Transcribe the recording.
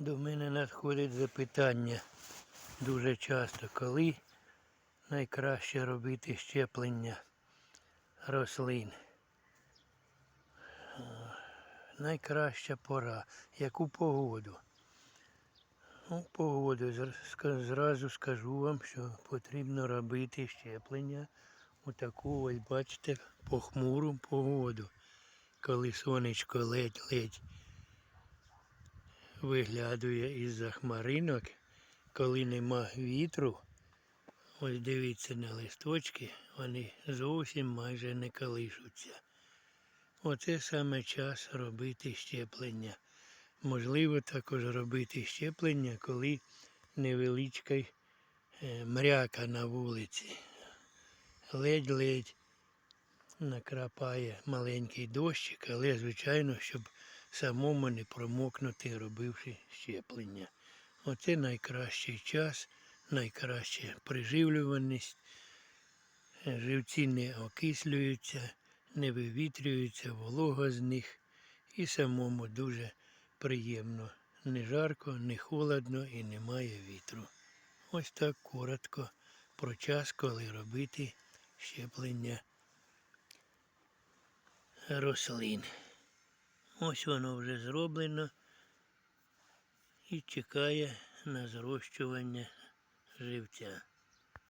До мене надходить запитання дуже часто, коли найкраще робити щеплення рослин. Найкраща пора. Яку погоду? Ну, погоду зразу скажу вам, що потрібно робити щеплення у таку, ось бачите, похмуру погоду, коли сонечко ледь-ледь виглядує із-за хмаринок, коли нема вітру. Ось дивіться на листочки, вони зовсім майже не колишуться. Оце саме час робити щеплення. Можливо також робити щеплення, коли невеличка е, мряка на вулиці. Ледь-ледь накрапає маленький дощик, але звичайно, щоб самому не промокнути, робивши щеплення. Оце найкращий час, найкраща приживлюваність. Живці не окислюються, не вивітрюються, волога з них і самому дуже приємно. Не жарко, не холодно і немає вітру. Ось так коротко про час, коли робити щеплення рослин. Ось воно вже зроблено і чекає на зрощування живця.